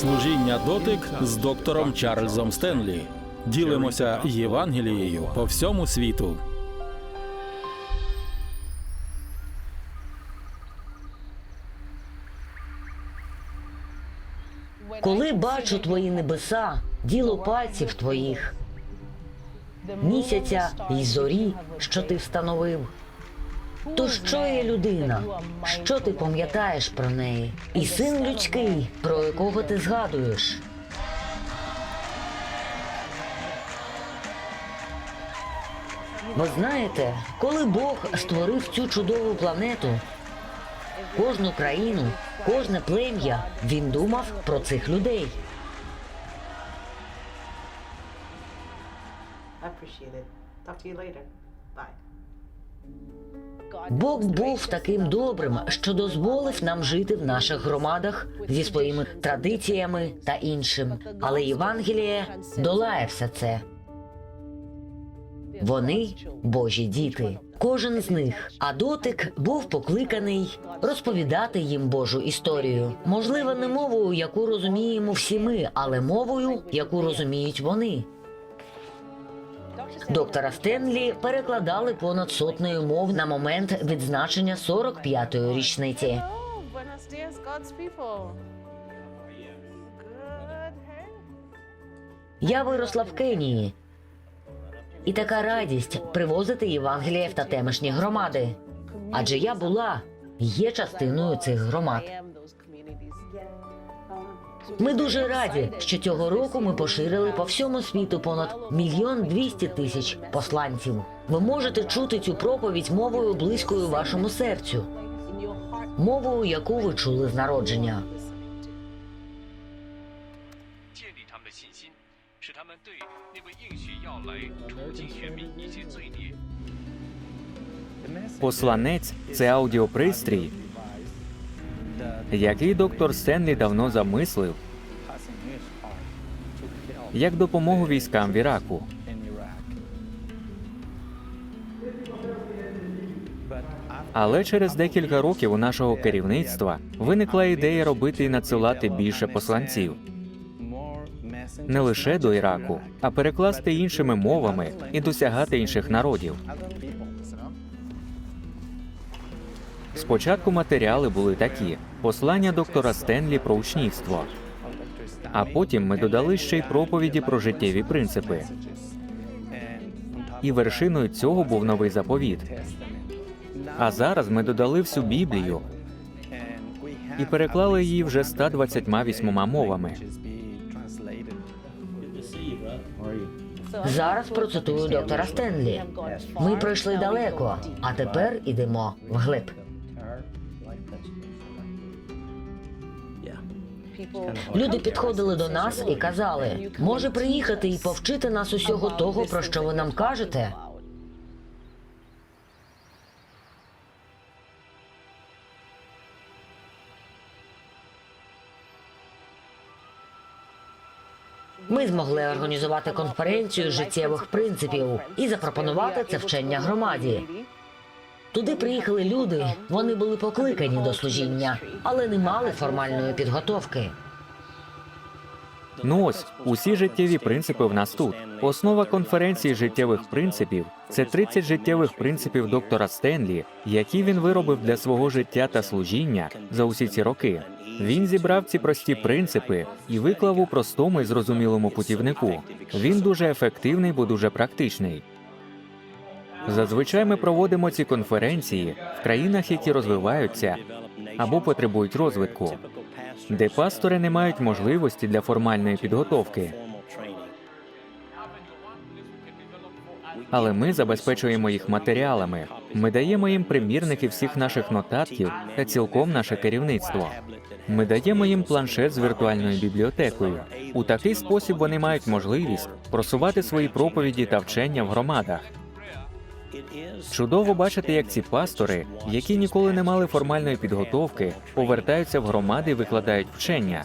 Служіння дотик з доктором Чарльзом Стенлі. Ділимося Євангелією по всьому світу. Коли бачу твої небеса, діло пальців твоїх, місяця й зорі, що ти встановив. То що є людина? Що ти пам'ятаєш про неї? І син людський, про якого ти згадуєш? Ви знаєте, коли Бог створив цю чудову планету, кожну країну, кожне плем'я, він думав про цих людей. Appreciate it. Talk to you later. Bye. Бог був таким добрим, що дозволив нам жити в наших громадах зі своїми традиціями та іншим. Але Євангеліє долає все це. Вони Божі діти, кожен з них. А дотик був покликаний розповідати їм Божу історію. Можливо, не мовою, яку розуміємо всі ми, але мовою, яку розуміють вони. Доктора Стенлі перекладали понад сотнею мов на момент відзначення 45-ї річниці. Я виросла в Кенії. І така радість привозити Євангеліє та темишні громади. Адже я була є частиною цих громад. Ми дуже раді, що цього року ми поширили по всьому світу понад мільйон двісті тисяч посланців. Ви можете чути цю проповідь мовою близькою вашому серцю, мовою, яку ви чули з народження. Посланець це аудіопристрій, який доктор Стенлі давно замислив як допомогу військам в Іраку. Але через декілька років у нашого керівництва виникла ідея робити і надсилати більше посланців не лише до Іраку, а перекласти іншими мовами і досягати інших народів. Спочатку матеріали були такі: послання доктора Стенлі про учнівство. А потім ми додали ще й проповіді про життєві принципи. І вершиною цього був новий заповіт. А зараз ми додали всю Біблію і переклали її вже 128 мовами. Зараз процитую доктора Стенлі. Ми пройшли далеко, а тепер ідемо вглиб. Люди підходили до нас і казали, може приїхати і повчити нас усього того, про що ви нам кажете. Ми змогли організувати конференцію життєвих принципів і запропонувати це вчення громаді. Туди приїхали люди, вони були покликані до служіння, але не мали формальної підготовки. Ну ось усі життєві принципи в нас тут. Основа конференції життєвих принципів це 30 життєвих принципів доктора Стенлі, які він виробив для свого життя та служіння за усі ці роки. Він зібрав ці прості принципи і виклав у простому і зрозумілому путівнику. Він дуже ефективний, бо дуже практичний. Зазвичай ми проводимо ці конференції в країнах, які розвиваються або потребують розвитку, де пастори не мають можливості для формальної підготовки. Але ми забезпечуємо їх матеріалами. Ми даємо їм примірники всіх наших нотатків та цілком наше керівництво. Ми даємо їм планшет з віртуальною бібліотекою. У такий спосіб вони мають можливість просувати свої проповіді та вчення в громадах. Чудово бачити, як ці пастори, які ніколи не мали формальної підготовки, повертаються в громади і викладають вчення.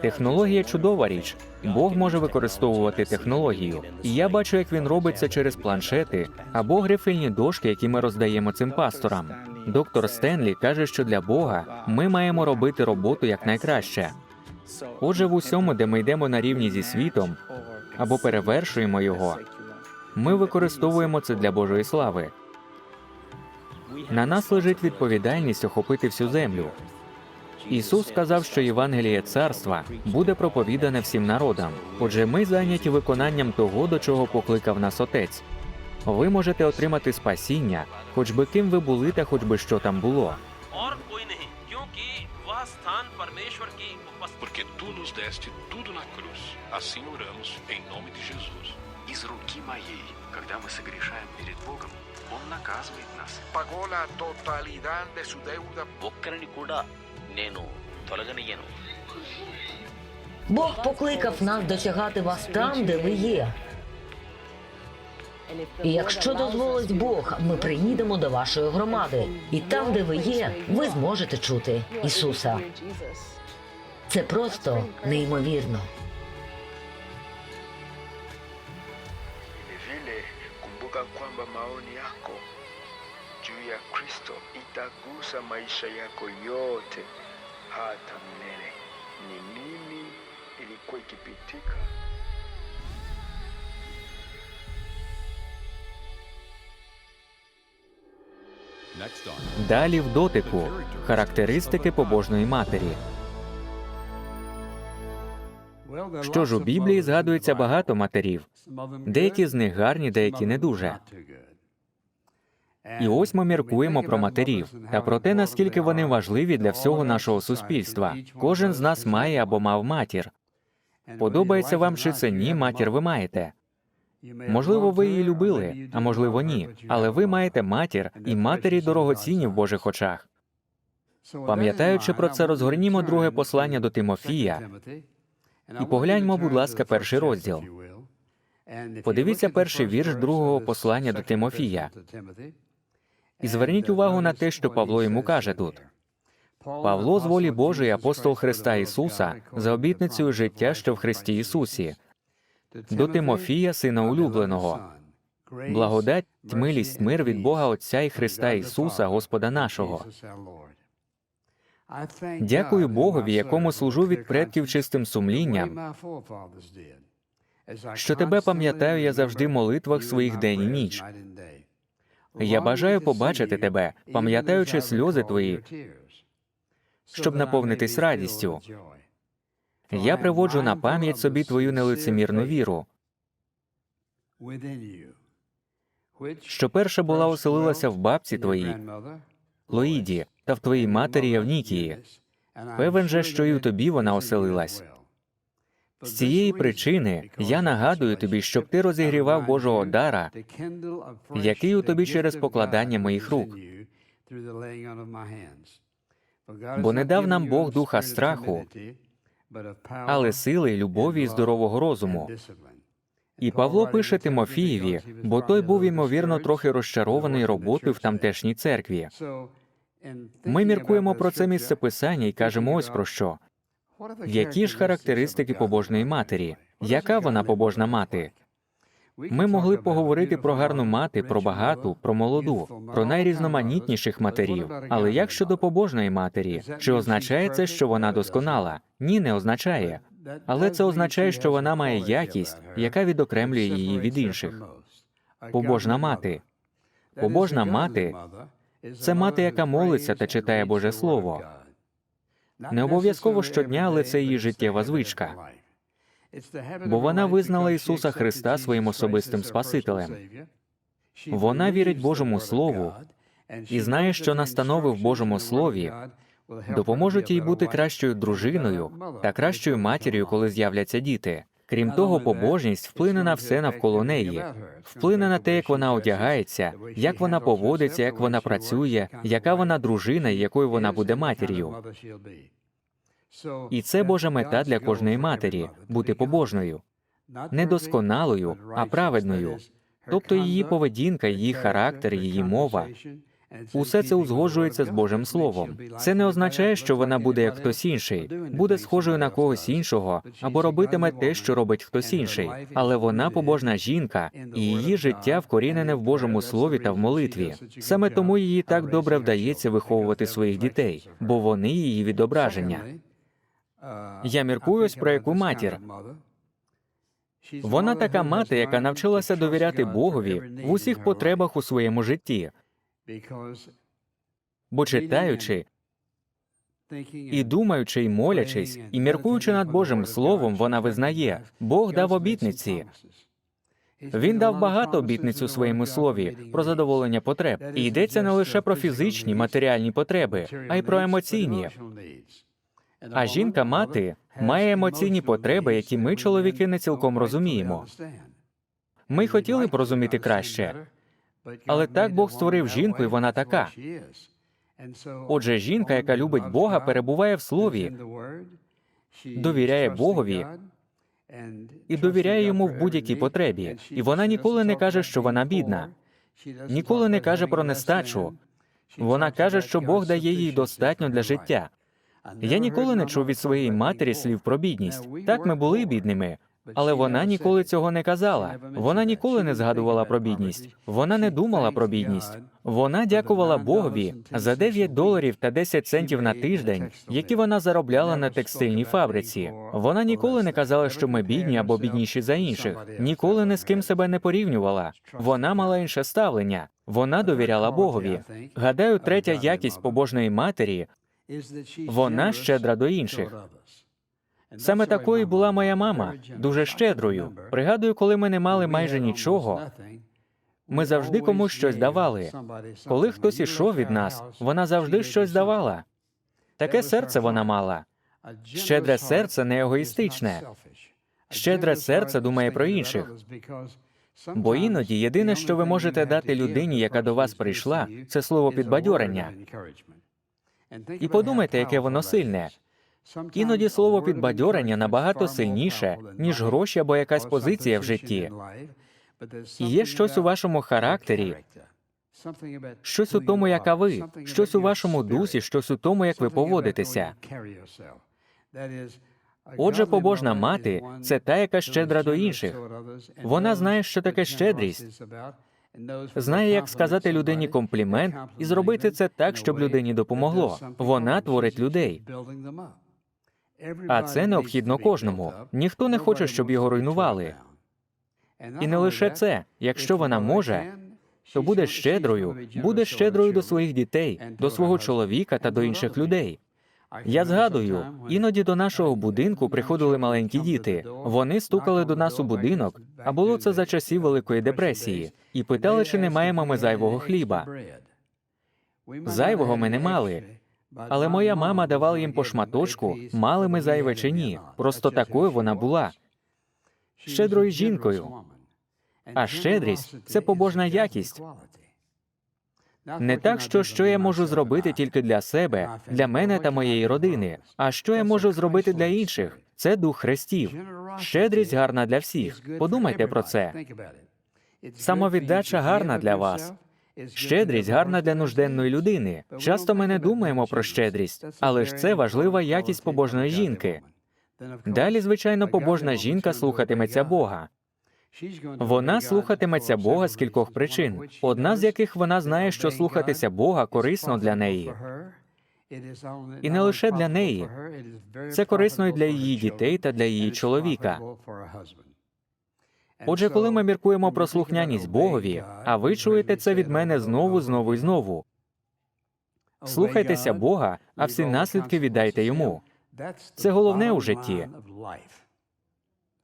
Технологія чудова річ. Бог може використовувати технологію, і я бачу, як він робить це через планшети або грифельні дошки, які ми роздаємо цим пасторам. Доктор Стенлі каже, що для Бога ми маємо робити роботу якнайкраще. Отже, в усьому, де ми йдемо на рівні зі світом або перевершуємо його, ми використовуємо це для Божої слави. На нас лежить відповідальність охопити всю землю. Ісус сказав, що Євангеліє царства буде проповідане всім народам. Отже, ми зайняті виконанням того, до чого покликав нас отець. Ви можете отримати спасіння, хоч би ким ви були, та хоч би що там було. Porque tu nos deste tudo na cruz. Assim oramos em Из руки моей, когда мы согрешаем перед Богом, Он наказывает нас. pagó la totalidad de su deuda ఒక్కరిని కూడా నేను తొలగనియ్యను Бог покликав нас досягати вас там, де ви є. І якщо дозволить Бог, ми приїдемо до вашої громади. І там, де ви є, ви зможете чути Ісуса. Це просто неймовірно. Kristo itagusa maisha yako yote hata milele ni nini ilikuwa ikipitika Далі в дотику характеристики побожної матері. Що ж у Біблії згадується багато матерів. Деякі з них гарні, деякі не дуже. І ось ми міркуємо про матерів та про те, наскільки вони важливі для всього нашого суспільства. Кожен з нас має або мав матір. Подобається вам чи це ні, матір ви маєте. Можливо, ви її любили, а можливо, ні. Але ви маєте матір, і матері дорогоцінні в Божих очах. Пам'ятаючи про це, розгорнімо друге послання до Тимофія і погляньмо, будь ласка, перший розділ. Подивіться перший вірш другого послання до Тимофія. І зверніть увагу на те, що Павло йому каже тут. Павло з волі Божої, апостол Христа Ісуса, за обітницею життя, що в Христі Ісусі, до Тимофія, сина улюбленого. Благодать, милість, мир від Бога Отця і Христа Ісуса, Господа нашого. Дякую Богові, якому служу від предків чистим сумлінням, що тебе пам'ятаю я завжди в молитвах своїх день і ніч. Я бажаю побачити тебе, пам'ятаючи сльози твої, щоб наповнитись радістю. Я приводжу на пам'ять собі твою нелицемірну віру, що перша була оселилася в бабці твоїй, Лоїді, та в твоїй матері Явнікії. Певен же, що і в тобі вона оселилась. З цієї причини я нагадую тобі, щоб ти розігрівав Божого дара, який у тобі через покладання моїх рук. Бо не дав нам Бог духа страху, але сили, любові і здорового розуму. І Павло пише Тимофієві, бо той був ймовірно трохи розчарований роботою в тамтешній церкві. Ми міркуємо про це місце писання і кажемо ось про що. Які ж характеристики побожної матері? Яка вона побожна мати? Ми могли б поговорити про гарну мати, про багату, про молоду, про найрізноманітніших матерів. Але як щодо побожної матері, чи означає це, що вона досконала? Ні, не означає. Але це означає, що вона має якість, яка відокремлює її від інших. Побожна мати. Побожна мати це мати, яка молиться та читає Боже Слово. Не обов'язково щодня, але це її життєва звичка. Бо вона визнала Ісуса Христа своїм особистим Спасителем. Вона вірить Божому Слову і знає, що настанови в Божому Слові допоможуть їй бути кращою дружиною та кращою матір'ю, коли з'являться діти. Крім того, побожність вплине на все навколо неї, вплине на те, як вона одягається, як вона поводиться, як вона працює, яка вона дружина і якою вона буде матір'ю. І це Божа мета для кожної матері бути побожною, не досконалою, а праведною. Тобто її поведінка, її характер, її мова Усе це узгоджується з Божим Словом. Це не означає, що вона буде як хтось інший, буде схожою на когось іншого або робитиме те, що робить хтось інший. Але вона побожна жінка, і її життя вкорінене в Божому слові та в молитві. Саме тому їй так добре вдається виховувати своїх дітей, бо вони її відображення. Я міркую ось про яку матір. Вона така мати, яка навчилася довіряти Богові в усіх потребах у своєму житті, бо читаючи і думаючи, і молячись, і міркуючи над Божим Словом, вона визнає, Бог дав обітниці. Він дав багато обітниць у своєму слові про задоволення потреб. І йдеться не лише про фізичні матеріальні потреби, а й про емоційні. А жінка мати має емоційні потреби, які ми, чоловіки, не цілком розуміємо. Ми хотіли б розуміти краще, але так Бог створив жінку, і вона така. Отже, жінка, яка любить Бога, перебуває в слові, довіряє Богові і довіряє йому в будь-якій потребі. І вона ніколи не каже, що вона бідна, ніколи не каже про нестачу. Вона каже, що Бог дає їй достатньо для життя. Я ніколи не чув від своєї матері слів про бідність. Так, ми були бідними, але вона ніколи цього не казала. Вона ніколи не згадувала про бідність. Вона не думала про бідність. Вона дякувала Богові за 9 доларів та 10 центів на тиждень, які вона заробляла на текстильній фабриці. Вона ніколи не казала, що ми бідні або бідніші за інших. Ніколи ні з ким себе не порівнювала. Вона мала інше ставлення. Вона довіряла Богові. Гадаю, третя якість побожної матері вона щедра до інших. Саме такою була моя мама, дуже щедрою. Пригадую, коли ми не мали майже нічого, ми завжди комусь щось давали. Коли хтось ішов від нас, вона завжди щось давала. Таке серце вона мала. Щедре серце не егоїстичне. Щедре серце думає про інших. Бо іноді єдине, що ви можете дати людині, яка до вас прийшла, це слово підбадьорення. І подумайте, яке воно сильне. Іноді слово підбадьорення набагато сильніше, ніж гроші або якась позиція в житті. І є щось у вашому характері, щось у тому, яка ви, щось у вашому дусі, щось у тому, як ви поводитеся. Отже, побожна мати це та, яка щедра до інших. Вона знає, що таке щедрість, знає, як сказати людині комплімент і зробити це так, щоб людині допомогло. Вона творить людей. А це необхідно кожному. Ніхто не хоче, щоб його руйнували. І не лише це, якщо вона може, то буде щедрою, буде щедрою до своїх дітей, до свого чоловіка та до інших людей. Я згадую, іноді до нашого будинку приходили маленькі діти. Вони стукали до нас у будинок, а було це за часів Великої депресії, і питали, чи не маємо ми зайвого хліба. Зайвого ми не мали. Але моя мама давала їм по шматочку, мали ми зайве чи ні. Просто такою вона була. Щедрою жінкою. А щедрість це побожна якість. Не так, що що я можу зробити тільки для себе, для мене та моєї родини, а що я можу зробити для інших. Це дух хрестів. Щедрість гарна для всіх. Подумайте про це. Самовіддача гарна для вас. Щедрість гарна для нужденної людини. Часто ми не думаємо про щедрість, але ж це важлива якість побожної жінки. Далі, звичайно, побожна жінка слухатиметься Бога. Вона слухатиметься Бога з кількох причин, одна з яких вона знає, що слухатися Бога корисно для неї. І не лише для неї. Це корисно і для її дітей та для її чоловіка. Отже, коли ми міркуємо про слухняність Богові, а ви чуєте це від мене знову, знову і знову. Слухайтеся Бога, а всі наслідки віддайте йому. Це головне у житті.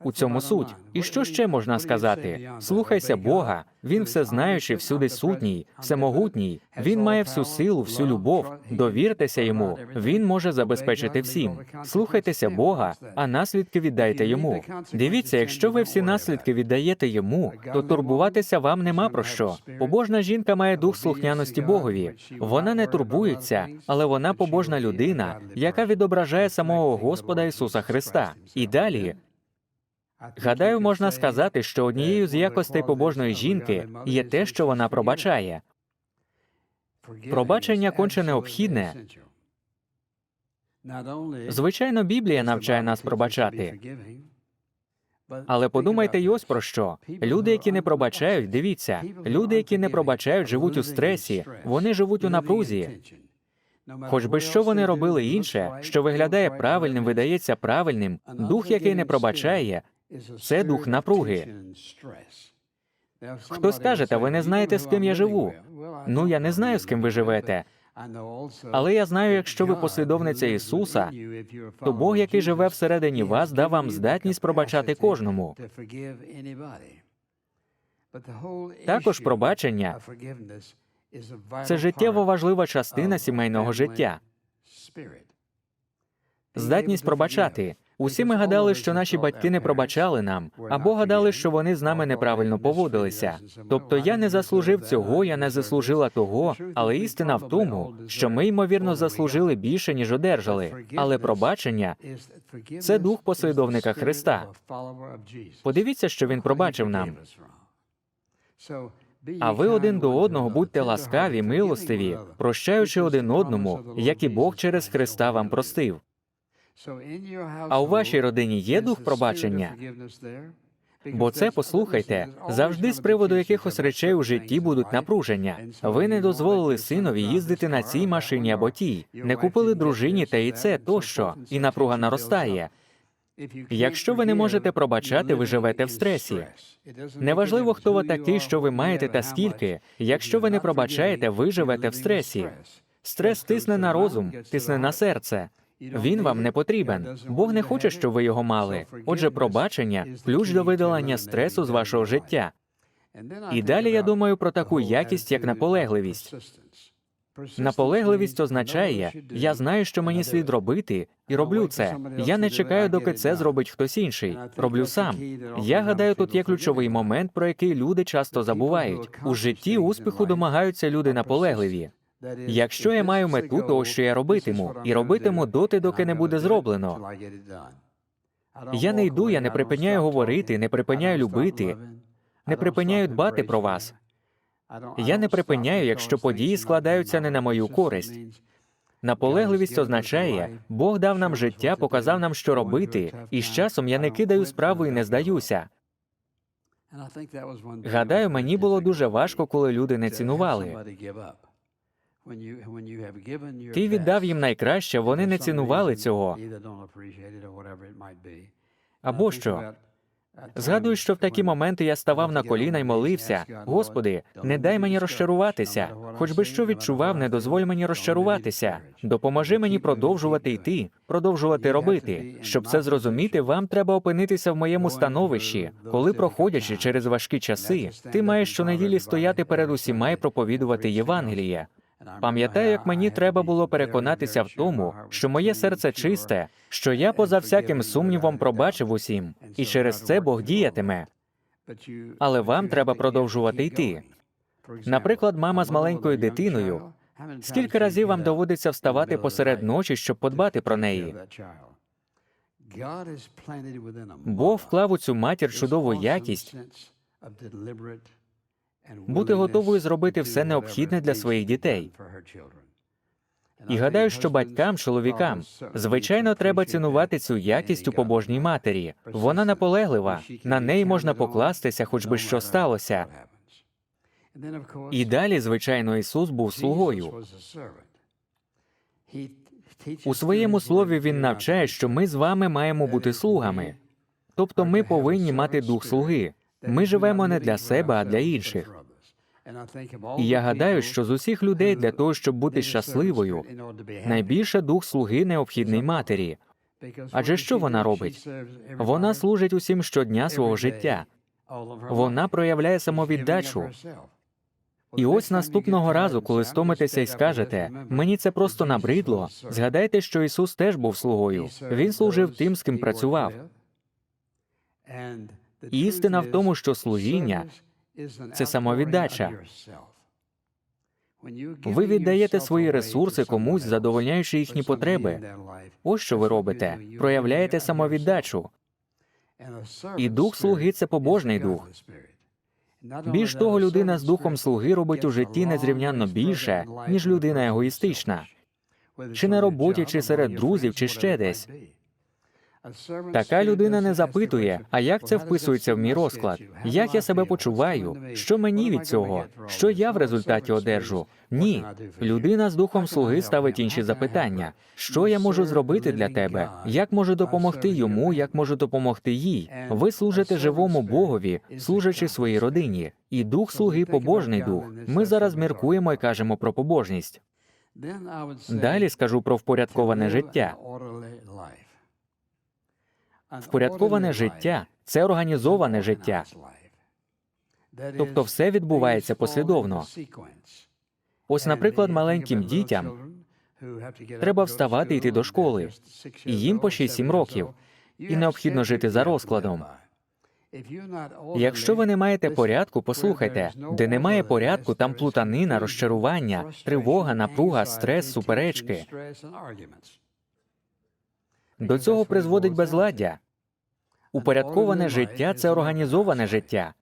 У цьому суть. І що ще можна сказати? Слухайся Бога. Він всезнаючий, всюди сутній, всемогутній. Він має всю силу, всю любов. Довіртеся йому. Він може забезпечити всім. Слухайтеся Бога, а наслідки віддайте йому. Дивіться, якщо ви всі наслідки віддаєте йому, то турбуватися вам нема про що. Побожна жінка має дух слухняності Богові. Вона не турбується, але вона побожна людина, яка відображає самого Господа Ісуса Христа. І далі. Гадаю, можна сказати, що однією з якостей побожної жінки є те, що вона пробачає. Пробачення конче необхідне. Звичайно, Біблія навчає нас пробачати. Але подумайте й ось про що. Люди, які не пробачають, дивіться, люди, які не пробачають, живуть у стресі, вони живуть у напрузі. Хоч би що вони робили інше, що виглядає правильним, видається правильним, дух, який не пробачає, це дух напруги. Хтось каже, та ви не знаєте, з ким я живу. Ну, я не знаю, з ким ви живете. Але я знаю, якщо ви послідовниця Ісуса, то Бог, який живе всередині вас, дав вам здатність пробачати кожному. Також пробачення це життєво важлива частина сімейного життя. Здатність пробачати. Усі ми гадали, що наші батьки не пробачали нам, або гадали, що вони з нами неправильно поводилися. Тобто я не заслужив цього, я не заслужила того, але істина в тому, що ми ймовірно заслужили більше, ніж одержали. Але пробачення це дух послідовника Христа. Подивіться, що він пробачив нам. А ви один до одного будьте ласкаві, милостиві, прощаючи один одному, як і Бог через Христа вам простив. А у вашій родині є дух пробачення? Бо це, послухайте, завжди з приводу якихось речей у житті будуть напруження. Ви не дозволили синові їздити на цій машині або тій, не купили дружині та і це тощо, і напруга наростає. Якщо ви не можете пробачати, ви живете в стресі. Неважливо, хто ви такий, що ви маєте та скільки. Якщо ви не пробачаєте, ви живете в стресі. Стрес тисне на розум, тисне на серце. Він вам не потрібен. Бог не хоче, щоб ви його мали. Отже, пробачення ключ до видалення стресу з вашого життя. І далі я думаю про таку якість, як наполегливість. Наполегливість означає, я знаю, що мені слід робити, і роблю це. Я не чекаю, доки це зробить хтось інший. Роблю сам. Я гадаю, тут є ключовий момент, про який люди часто забувають. У житті успіху домагаються люди наполегливі. Якщо я маю мету того, що я робитиму, і робитиму доти, доки не буде зроблено. Я не йду, я не припиняю говорити, не припиняю любити, не припиняю дбати про вас. Я не припиняю, якщо події складаються не на мою користь. Наполегливість означає, Бог дав нам життя, показав нам, що робити, і з часом я не кидаю справу і не здаюся. Гадаю, мені було дуже важко, коли люди не цінували. Ти віддав їм найкраще, вони не цінували цього. Або що? Згадую, що в такі моменти я ставав на коліна й молився. Господи, не дай мені розчаруватися. Хоч би що відчував, не дозволь мені розчаруватися. Допоможи мені продовжувати йти, продовжувати робити. Щоб це зрозуміти, вам треба опинитися в моєму становищі. Коли, проходячи через важкі часи, ти маєш щонеділі стояти перед усіма і проповідувати Євангеліє. Пам'ятаю, як мені треба було переконатися в тому, що моє серце чисте, що я поза всяким сумнівом пробачив усім, і через це Бог діятиме. Але вам треба продовжувати йти. Наприклад, мама з маленькою дитиною. Скільки разів вам доводиться вставати посеред ночі, щоб подбати про неї? Бог вклав у цю матір чудову якість бути готовою зробити все необхідне для своїх дітей. І гадаю, що батькам, чоловікам, звичайно, треба цінувати цю якість у побожній матері. Вона наполеглива, на неї можна покластися, хоч би що сталося. І далі, звичайно, Ісус був слугою. У своєму слові він навчає, що ми з вами маємо бути слугами. Тобто ми повинні мати дух слуги. Ми живемо не для себе, а для інших. І я гадаю, що з усіх людей для того, щоб бути щасливою, найбільше дух слуги необхідний матері. Адже що вона робить? Вона служить усім щодня свого життя. Вона проявляє самовіддачу. І ось наступного разу, коли стомитеся і скажете, мені це просто набридло. Згадайте, що Ісус теж був слугою. Він служив тим, з ким працював. І істина в тому, що служіння це самовіддача. Ви віддаєте свої ресурси комусь, задовольняючи їхні потреби. Ось що ви робите. Проявляєте самовіддачу. І дух слуги це побожний дух. Більш того, людина з духом слуги робить у житті незрівнянно більше, ніж людина егоїстична, чи на роботі, чи серед друзів, чи ще десь. Така людина не запитує, а як це вписується в мій розклад, як я себе почуваю, що мені від цього, що я в результаті одержу. Ні, людина з духом слуги ставить інші запитання: що я можу зробити для тебе? Як можу допомогти йому, як можу допомогти їй? Ви служите живому Богові, служачи своїй родині, і дух слуги побожний дух. Ми зараз міркуємо і кажемо про побожність. Далі скажу про впорядковане життя. Впорядковане життя це організоване життя, тобто все відбувається послідовно. Ось, наприклад, маленьким дітям. треба вставати йти до школи, і їм по 6-7 років, і необхідно жити за розкладом. Якщо ви не маєте порядку, послухайте, де немає порядку, там плутанина, розчарування, тривога, напруга, стрес, суперечки. До цього призводить безладдя. Упорядковане життя це організоване життя.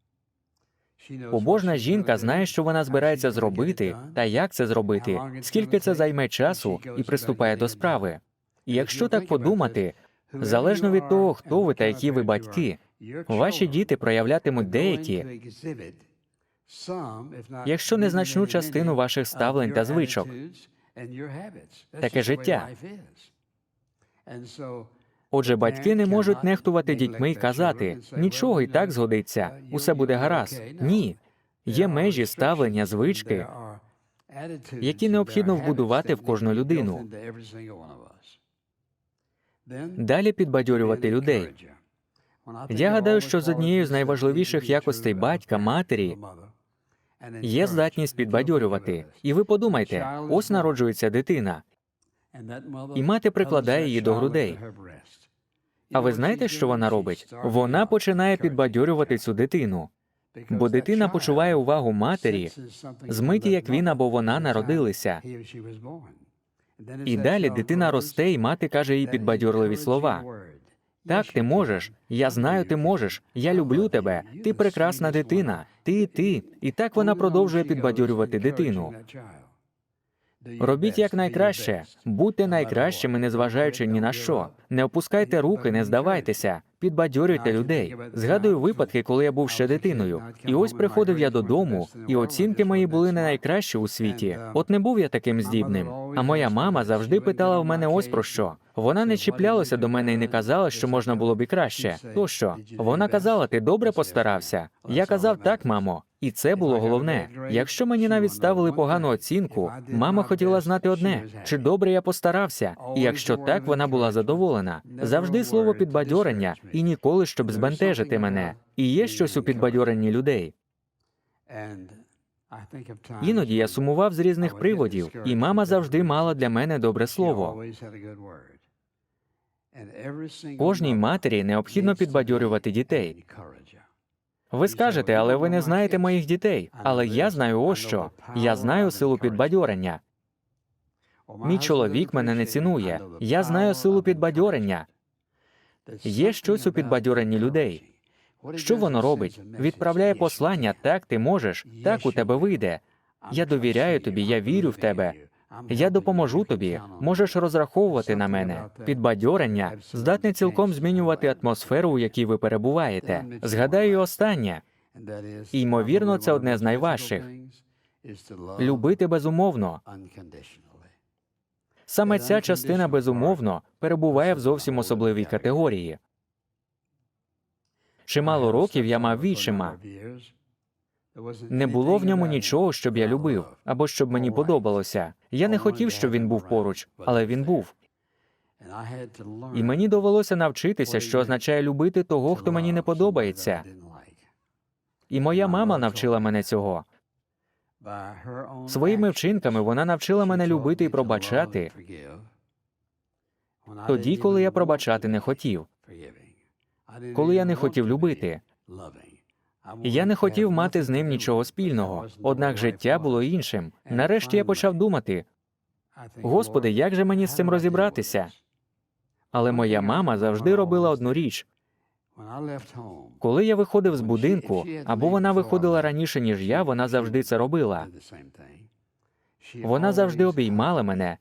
Побожна жінка знає, що вона збирається зробити, та як це зробити, скільки це займе часу, і приступає до справи. І якщо так подумати, залежно від того, хто ви та які ви батьки, ваші діти проявлятимуть деякі, якщо незначну частину ваших ставлень та звичок. Таке життя. Отже, батьки не можуть нехтувати дітьми і казати нічого і так згодиться, усе буде гаразд. Ні. Є межі ставлення, звички, які необхідно вбудувати в кожну людину. Далі підбадьорювати людей. Я гадаю, що з однією з найважливіших якостей батька, матері є здатність підбадьорювати. І ви подумайте, ось народжується дитина, і мати прикладає її до грудей. А ви знаєте, що вона робить? Вона починає підбадьорювати цю дитину, бо дитина почуває увагу матері з миті, як він або вона народилися. І далі дитина росте, і мати каже їй підбадьорливі слова. Так, ти можеш. Я знаю, ти можеш. Я люблю тебе. Ти прекрасна дитина. Ти, ти. І так вона продовжує підбадьорювати дитину. Робіть якнайкраще, будьте найкращими, незважаючи ні на що. Не опускайте руки, не здавайтеся, підбадьорюйте людей. Згадую випадки, коли я був ще дитиною. І ось приходив я додому, і оцінки мої були не найкращі у світі. От не був я таким здібним. А моя мама завжди питала в мене ось про що. Вона не чіплялася до мене і не казала, що можна було б і краще. То що? Вона казала, ти добре постарався. Я казав так, мамо. І це було головне. Якщо мені навіть ставили погану оцінку, мама хотіла знати одне: чи добре я постарався, і якщо так, вона була задоволена. Завжди слово підбадьорення і ніколи щоб збентежити мене. І є щось у підбадьоренні людей. Іноді я сумував з різних приводів, і мама завжди мала для мене добре слово. Кожній матері необхідно підбадьорювати дітей. Ви скажете, але ви не знаєте моїх дітей. Але я знаю ось що. Я знаю силу підбадьорення. Мій чоловік мене не цінує. Я знаю силу підбадьорення. Є щось у підбадьоренні людей. Що воно робить? Відправляє послання, так ти можеш, так у тебе вийде. Я довіряю тобі, я вірю в тебе. Я допоможу тобі. Можеш розраховувати на мене. Підбадьорення здатне цілком змінювати атмосферу, у якій ви перебуваєте. Згадаю останнє. Ймовірно, це одне з найважчих. Любити безумовно. Саме ця частина безумовно перебуває в зовсім особливій категорії. Чимало років я мав відчима. Не було в ньому нічого, щоб я любив, або щоб мені подобалося. Я не хотів, щоб він був поруч, але він був. І мені довелося навчитися, що означає любити того, хто мені не подобається. І моя мама навчила мене цього. Своїми вчинками вона навчила мене любити і пробачати тоді, коли я пробачати не хотів, коли я не хотів любити. Я не хотів мати з ним нічого спільного, однак життя було іншим. Нарешті я почав думати: Господи, як же мені з цим розібратися? Але моя мама завжди робила одну річ. Коли я виходив з будинку, або вона виходила раніше, ніж я, вона завжди це робила. Вона завжди обіймала мене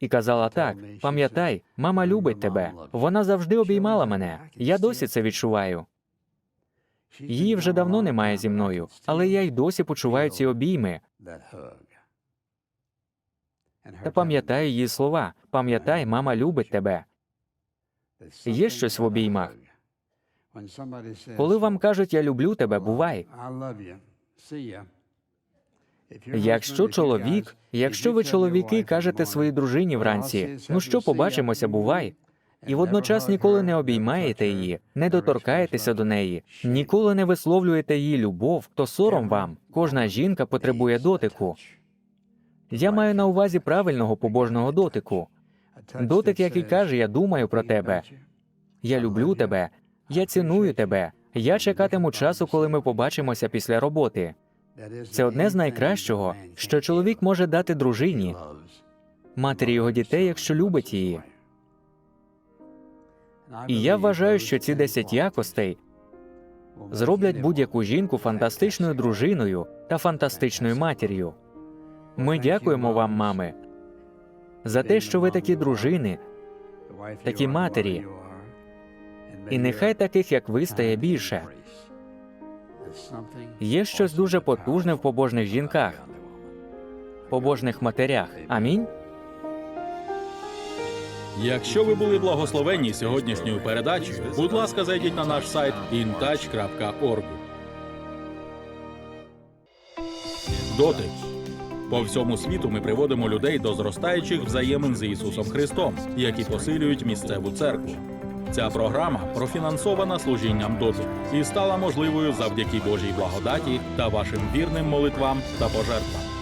і казала так: пам'ятай, мама любить тебе. Вона завжди обіймала мене. Я досі це відчуваю. Її вже давно немає зі мною, але я й досі почуваю ці обійми та пам'ятаю її слова. Пам'ятай, мама любить тебе. Є щось в обіймах. Коли вам кажуть я люблю тебе, бувай. Якщо чоловік, якщо ви чоловіки кажете своїй дружині вранці, ну що побачимося, бувай. І водночас ніколи не обіймаєте її, не доторкаєтеся до неї, ніколи не висловлюєте її любов, то сором вам. Кожна жінка потребує дотику. Я маю на увазі правильного побожного дотику. Дотик, який каже, я думаю про тебе. Я люблю тебе, я ціную тебе. Я чекатиму часу, коли ми побачимося після роботи. Це одне з найкращого, що чоловік може дати дружині, матері його дітей, якщо любить її. І я вважаю, що ці 10 якостей зроблять будь-яку жінку фантастичною дружиною та фантастичною матір'ю. Ми дякуємо вам, мами, за те, що ви такі дружини, такі матері. І нехай таких, як ви, стає більше. Є щось дуже потужне в побожних жінках, побожних матерях. Амінь. Якщо ви були благословенні сьогоднішньою передачею, будь ласка, зайдіть на наш сайт intouch.org. Дотик. По всьому світу ми приводимо людей до зростаючих взаємин з Ісусом Христом, які посилюють місцеву церкву. Ця програма профінансована служінням дотик і стала можливою завдяки Божій благодаті та вашим вірним молитвам та пожертвам.